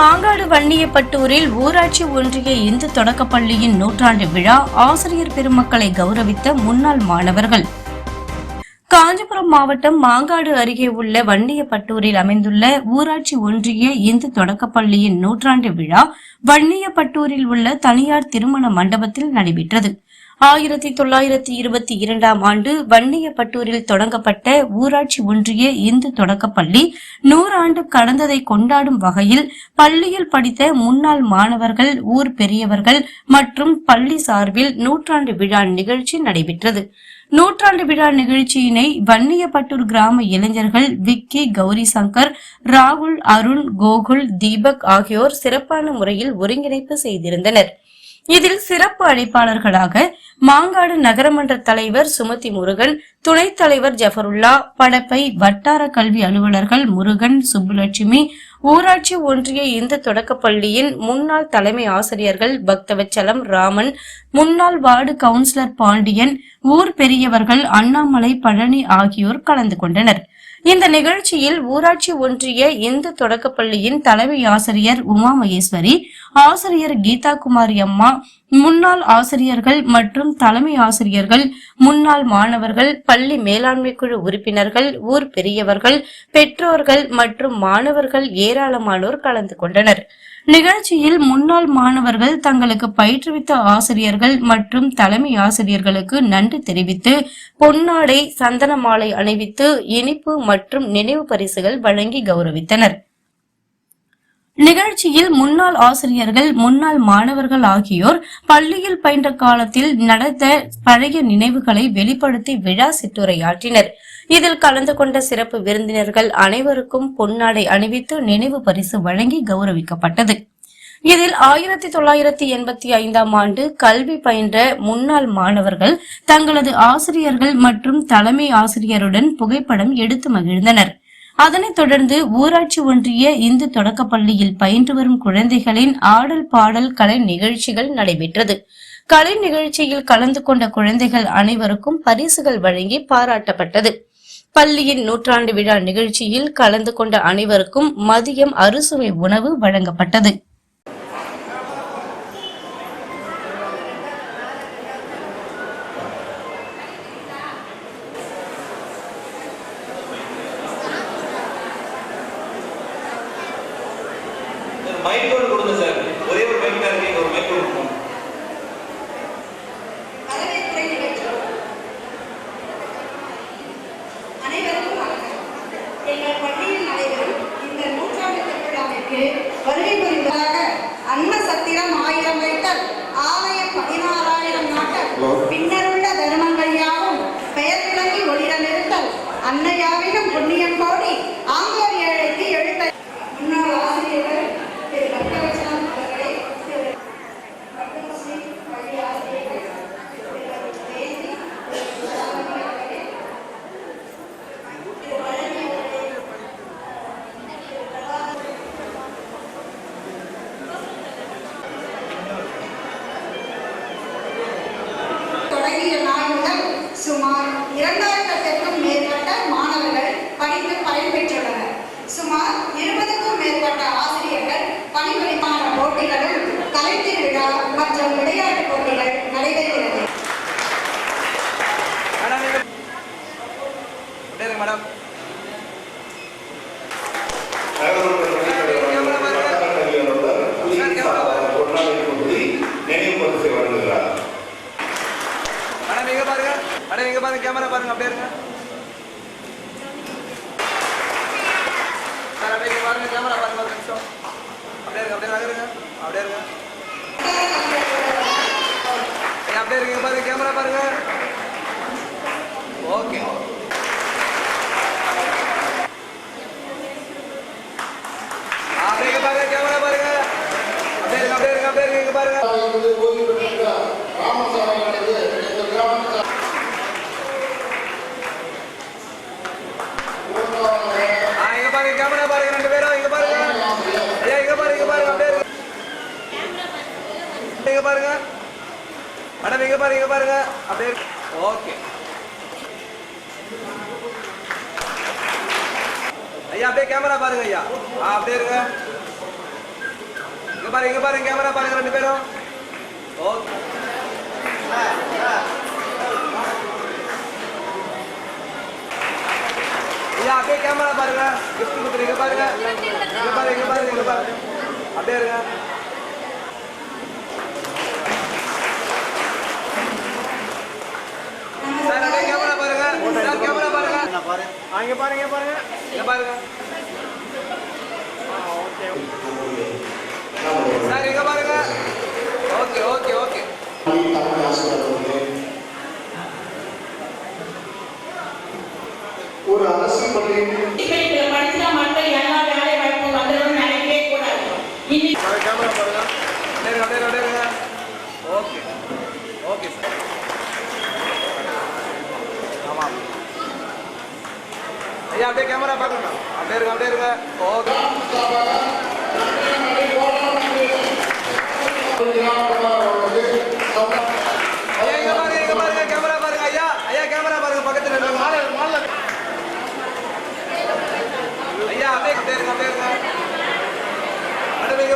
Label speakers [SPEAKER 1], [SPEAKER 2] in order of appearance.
[SPEAKER 1] மாங்காடு வன்னியப்பட்டூரில் ஊராட்சி ஒன்றிய இந்து தொடக்கப்பள்ளியின் நூற்றாண்டு விழா ஆசிரியர் பெருமக்களை கௌரவித்த முன்னாள் மாணவர்கள். காஞ்சிபுரம் மாவட்டம் மாங்காடு அருகே உள்ள வன்னியப்பட்டூரில் அமைந்துள்ள ஊராட்சி ஒன்றிய இந்து தொடக்கப்பள்ளியின் நூற்றாண்டு விழா வன்னியப்பட்டூரில் உள்ள தனியார் திருமண மண்டபத்தில் நடைபெற்றது. ஆயிரத்தி தொள்ளாயிரத்தி இருபத்தி இரண்டாம் ஆண்டு வன்னியப்பட்டூரில் தொடங்கப்பட்ட ஊராட்சி ஒன்றிய இந்து தொடக்கப்பள்ளி நூறாண்டு கடந்ததை கொண்டாடும் வகையில் பள்ளியில் படித்த முன்னாள் மாணவர்கள் ஊர் பெரியவர்கள் மற்றும் பள்ளி சார்பில் நூற்றாண்டு விழா நிகழ்ச்சி நடைபெற்றது. நூற்றாண்டு விழா நிகழ்ச்சியினை வன்னியப்பட்டூர் கிராம இளைஞர்கள் விக்கி கௌரி சங்கர் ராகுல் அருண் கோகுல் தீபக் ஆகியோர் சிறப்பான முறையில் ஒருங்கிணைப்பு செய்திருந்தனர். இதில் சிறப்பு அழைப்பாளர்களாக மாங்காடு நகரமன்ற தலைவர் சுமதி முருகன் துணைத் தலைவர் ஜஃபருல்லா படப்பை வட்டார கல்வி அலுவலர்கள் முருகன் சுப்புலட்சுமி ஊராட்சி ஒன்றிய இந்து தொடக்கப்பள்ளியின் முன்னாள் தலைமை ஆசிரியர்கள் பக்தவச்சலம் ராமன் முன்னாள் வார்டு கவுன்சிலர் பாண்டியன் ஊர் பெரியவர்கள் அண்ணாமலை பழனி ஆகியோர் கலந்து கொண்டனர். இந்த நிகழ்ச்சியில் ஊராட்சி ஒன்றிய இந்து தொடக்கப்பள்ளியின் தலைமை ஆசிரியர் உமா மகேஸ்வரி ஆசிரியர் கீதா குமாரி அம்மா முன்னாள் ஆசிரியர்கள் மற்றும் தலைமை ஆசிரியர்கள் முன்னாள் மாணவர்கள் பள்ளி மேலாண்மை குழு உறுப்பினர்கள் ஊர் பெரியவர்கள் பெற்றோர்கள் மற்றும் மாணவர்கள் ஏராளமானோர் கலந்து கொண்டனர். நிகழ்ச்சியில் முன்னாள் மாணவர்கள் தங்களுக்கு பயிற்றுவித்த ஆசிரியர்கள் மற்றும் தலைமை ஆசிரியர்களுக்கு நன்றி தெரிவித்து பொன்னாடை சந்தன மாலை அணிவித்து இனிப்பு மற்றும் நினைவு பரிசுகள் வழங்கி கௌரவித்தனர். நிகழ்ச்சியில் முன்னாள் ஆசிரியர்கள் முன்னாள் மாணவர்கள் ஆகியோர் பள்ளியில் பயின்ற காலத்தில் நடந்த பழைய நினைவுகளை வெளிப்படுத்தி விழா சிற்றுரையாற்றினர் இதில் கலந்து கொண்ட சிறப்பு விருந்தினர்கள் அனைவருக்கும் பொன்னாடை அணிவித்து நினைவு பரிசு வழங்கி கௌரவிக்கப்பட்டது. இதில் ஆயிரத்தி தொள்ளாயிரத்தி எண்பத்தி ஐந்தாம் ஆண்டு கல்வி பயின்ற முன்னாள் மாணவர்கள் தங்களது ஆசிரியர்கள் மற்றும் தலைமை ஆசிரியருடன் புகைப்படம் எடுத்து மகிழ்ந்தனர். அதனைத் தொடர்ந்து ஊராட்சி ஒன்றிய இந்து தொடக்கப்பள்ளியில் பயின்று வரும் குழந்தைகளின் ஆடல் பாடல் கலை நிகழ்ச்சிகள் நடைபெற்றது. கலை நிகழ்ச்சியில் கலந்து கொண்ட குழந்தைகள் அனைவருக்கும் பரிசுகள் வழங்கி பாராட்டப்பட்டது. பள்ளியின் நூற்றாண்டு விழா நிகழ்ச்சியில் கலந்து கொண்ட அனைவருக்கும் மதியம் அறுசுவை உணவு வழங்கப்பட்டது.
[SPEAKER 2] மைக் கொடுங்க சார் ஒரே ஒரு மைக் தான் இருக்கு ஒரு மைக் கொடுக்கணும்
[SPEAKER 3] பணிபுரிப்பான போட்டிகளும் கலைஞர் விழா மற்றும் விளையாட்டு போட்டிகள் நடைபெறுகிறது.
[SPEAKER 2] மேடம் பாருங்க. கேமரா பாருங்க அப்படியே இருங்க. சார் அப்படியே பாருங்க கேமரா பாருங்க ஒரு நிமிஷம். அப்படியே இருங்க அப்படியே நகருங்க. அப்படியே இருங்க. அப்படியே இருங்க பாருங்க கேமரா பாருங்க. ஓகே. அப்படியே இங்க பாருங்க கேமரா பாருங்க. அப்படியே இருங்க அப்படியே இருங்க அப்படியே இருங்க இங்க பாருங்க ஆ, இங்க பாருங்க கேமரா பாருங்க ரெண்டு பேரும் இங்க பாருங்க ஐயா இங்க பாருங்க இங்க பாருங்க அப்படியே இருங்க இங்க பாருங்க. மேடம் இங்க பாருங்க இங்க பாருங்க. அப்படியே ஓகே. ஐயா அப்படியே கேமரா பாருங்க ஐயா. ஆ அப்படியே இருங்க. இங்க பாருங்க இங்க பாருங்க கேமரா பாருங்க ரெண்டு பேரும். ஓகே. ஐயா அப்படியே கேமரா பாருங்க. கிஃப்ட் கொடுக்குறீங்க பாருங்க. இங்க பாருங்க இங்க பாருங்க இங்க பாருங்க அப்படியே இருங்க. சார் அப்படியே கேமரா பாருங்க. சார் கேமரா பாருங்க. ஆ, இங்க பாருங்க பாருங்க. இங்க பாருங்க. சார் இங்க பாருங்க. Okay okay okay.
[SPEAKER 4] ஒரு அரசு பள்ளியின்
[SPEAKER 5] இப்ப படிச்சா மட்டும் எல்லா வேலை வாய்ப்பு வந்துடும் நினைக்கவே கூடாது. இன்னைக்கு
[SPEAKER 2] பாருங்க. கேமரா பாருங்க ஓகே. Okay sir. ஐயா அப்படியே கேமரா பார்க்கணும் அப்படியே இருங்க அப்படியே இருங்க. ஓகே ஐயா பாருங்க பாருங்க ஐயா ஐயா கேமரா பாருங்க பக்கத்துல மாலை மாலை. ஐயா அப்படியே அப்படியே இருங்க அப்படியே இருங்க. அடுத்து